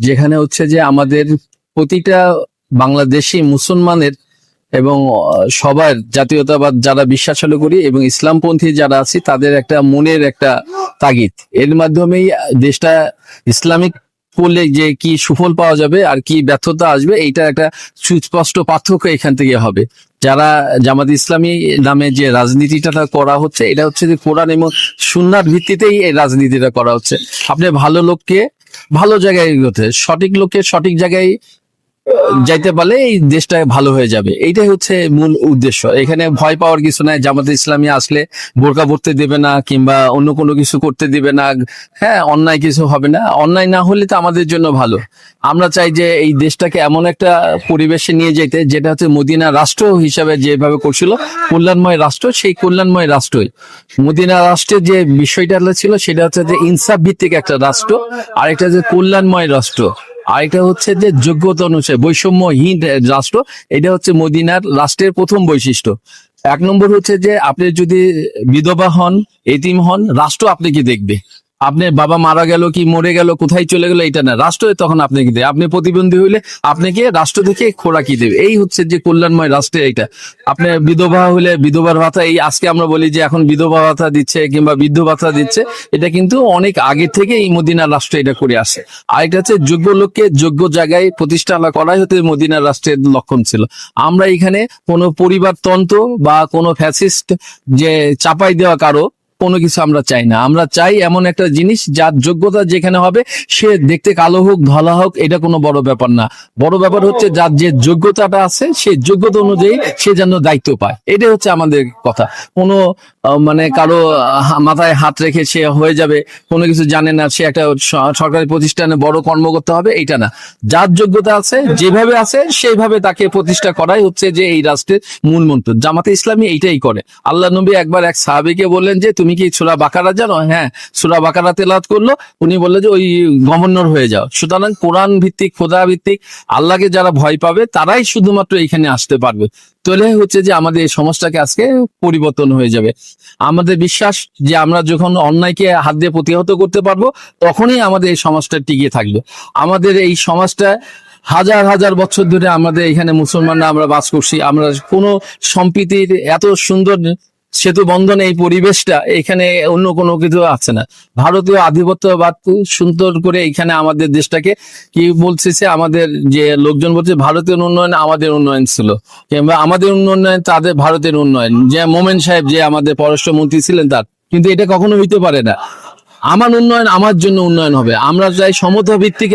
যেখানে হচ্ছে যে আমাদের প্রতিটা বাংলাদেশি মুসলমানের এবং সবার জাতীয়তাবাদ যারা বিশ্বাস করি এবং ইসলামপন্থী যারা আছে, তাদের একটা মনের একটা তাগিদ। এর মাধ্যমেই দেশটা ইসলামিক করলে যে কি সুফল পাওয়া যাবে আর কি ব্যর্থতা আসবে, এইটা একটা সুস্পষ্ট পার্থক্য এখান থেকে হবে। যারা জামাত ইসলামী নামে যে রাজনীতিটা করা হচ্ছে, এটা হচ্ছে যে কোরআন এবং সুন্নার ভিত্তিতেই এই রাজনীতিটা করা হচ্ছে। আপনি ভালো লোককে ভালো জায়গায় সঠিক লোকে সঠিক জায়গায় যাইতে পারলে এই দেশটা ভালো হয়ে যাবে। এইটাই হচ্ছে মূল উদ্দেশ্য। এখানে ভয় পাওয়ার কিছু নাই। জামাতে ইসলামী আসলে বোরকা পড়তে দেবে না কিংবা অন্য কোনো কিছু করতে দিবে না। হ্যাঁ অন্যায় কিছু হবে না। অন্যায় না হলে তো আমাদের জন্য ভালো। আমরা চাই যে এই দেশটাকে এমন একটা পরিবেশে নিয়ে যেতে, যেটা হচ্ছে মদিনা রাষ্ট্র হিসাবে যেভাবে করছিল, কল্যাণময় রাষ্ট্র, সেই কল্যাণময় রাষ্ট্রই। মদিনা রাষ্ট্রের যে বিষয়টা ছিল, সেটা হচ্ছে যে ইনসাফ ভিত্তিক একটা রাষ্ট্র আর একটা যে কল্যাণময় রাষ্ট্র। আরেকটা হচ্ছে যে যোগ্যতা অনুসারে বৈষম্যহীন রাষ্ট্র, এটা হচ্ছে মদিনার রাষ্ট্রের প্রথম বৈশিষ্ট্য। এক নম্বর হচ্ছে যে আপনি যদি বিধবা হন, এতিম হন, রাষ্ট্র আপনি কি দেখবে। আপনার বাবা মারা গেল কি মরে গেল, কোথায় চলে গেল, এটা না। রাষ্ট্র তখন আপনাকে দেবে আপনি প্রতিবন্ধী হইলে আপনাকে রাষ্ট্র থেকে খোরাকি দেবে। এই হচ্ছে যে কল্যাণময় রাষ্ট্রে এটা আপনি বিধবা হলে বিধবার ভাতা, এই আজকে আমরা বলি যে এখন বিধবা ভাতা দিচ্ছে কিংবা বৃদ্ধ ভাতা দিচ্ছে, এটা কিন্তু অনেক আগে থেকে এই মদিনার রাষ্ট্র এটা করে আসে। আরেকটা হচ্ছে যোগ্য লোককে যোগ্য জায়গায় প্রতিষ্ঠা করাই হতে মদিনার রাষ্ট্রের লক্ষণ ছিল। আমরা এখানে কোনো পরিবারতন্ত্র বা কোনো ফ্যাসিস্ট যে চাপাই দেওয়া কারও কোনো কিছু আমরা চাই না। আমরা চাই এমন একটা জিনিস যার যোগ্যতা যেখানে হবে, সে দেখতে কালো হোক, ধলা হোক, এটা কোনো বড় ব্যাপার না। বড় ব্যাপার হচ্ছে যার যে যোগ্যতাটা আছে, সে যোগ্যতা অনুযায়ী সে যেন দায়িত্ব পায়। এটাই হচ্ছে আমাদের কথা। কোনো মানে কারও মাথায় হাত রেখে সে হয়ে যাবে, কোনো কিছু জানে না, সে একটা সরকারি প্রতিষ্ঠানে বড় কর্মকর্তা হবে, এটা না। যার যোগ্যতা আছে, যেভাবে আছে, সেইভাবে তাকে প্রতিষ্ঠা করাই হচ্ছে যে এই রাষ্ট্রের মূল মন্ত্র। জামাতে ইসলামী এইটাই করে। আল্লাহ নবী একবার এক সাহাবিকে বললেন যে, তুমি কি সুরা বাকারা জানো? হ্যাঁ সুরা বাকারা তেলাওয়াত করল। উনি বললেন যে, ওই গভর্নর হয়ে যাও। সুতরাং কোরআন ভিত্তিক, খোদা ভিত্তিক, আল্লাহকে যারা ভয় পাবে, তারাই শুধুমাত্র এখানে আসতে পারবে। তাহলে হচ্ছে যে, আমাদের এই সমাজটাকে আজকে পরিবর্তন হয়ে যাবে। আমাদের বিশ্বাস যে, আমরা যখন অন্যায়কে হাত দিয়ে প্রতিহত করতে পারব, তখনই আমাদের এই সমাজটা টিকিয়ে থাকবে। আমাদের এই সমাজটা হাজার হাজার বছর ধরে আমাদের এখানে মুসলমানরা আমরা বাস করছি। আমরা কোনো সম্প্রীতির এত সুন্দর সেতু বন্ধন এই পরিবেশটা এখানে অন্য কোনো কিছু আছে না। ভারতীয় আধিপত্যবাদ সুন্দর করে এখানে আমাদের দেশটাকে কি বলছে আমাদের যে লোকজন বলছে ভারতের উন্নয়ন আমাদের উন্নয়ন ছিল। কিংবা আমাদের উন্নয়ন তাদের ভারতের উন্নয়ন। যে মোমেন সাহেব যে আমাদের পররাষ্ট্রমন্ত্রী ছিলেন তার। কিন্তু এটা কখনো হইতে পারে না। আমার উন্নয়ন আমার জন্য উন্নয়ন হবে। আমরা চাই সমতা ভিত্তিক